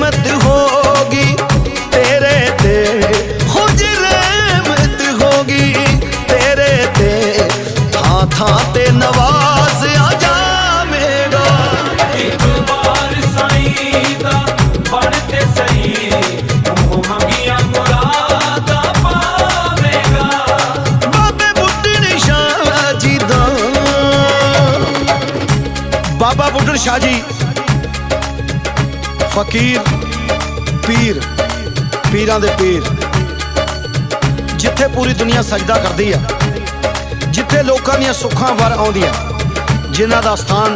ਰਹਿਮਤ ਹੋਗੀ ਤੇਰੇ ਤੇ ਖੁਜ ਰਹਿਮਤ ਹੋਗੀ ਤੇਰੇ ਤੇ ਥਾਂ ਥਾਂ ਤੇ ਨਵਾਜ਼ ਆ ਜਾਵੇਗਾ। ਇੱਕ ਵਾਰ ਸਾਈਂ ਦਾ ਬਣ ਤੇ ਸਹੀ ਉਹ ਮੰਗੀਆਂ ਮੁਰਾਦਾਂ ਪਾਵੇਗਾ। ਬਾਬੇ ਬੁੱਢਣ ਸ਼ਾਹ ਜੀ ਦਾ। ਬਾਬਾ ਬੁੱਢਣ ਸ਼ਾਹ ਜੀ ਫਕੀਰ, ਪੀਰ, ਪੀਰਾਂ ਦੇ ਪੀਰ। ਜਿੱਥੇ ਪੂਰੀ ਦੁਨੀਆ ਸਜਦਾ ਕਰਦੀ ਆ, ਜਿੱਥੇ ਲੋਕਾਂ ਦੀਆਂ ਸੁੱਖਾਂ ਵਰ ਆਉਂਦੀਆਂ, ਜਿਨ੍ਹਾਂ ਦਾ ਸਥਾਨ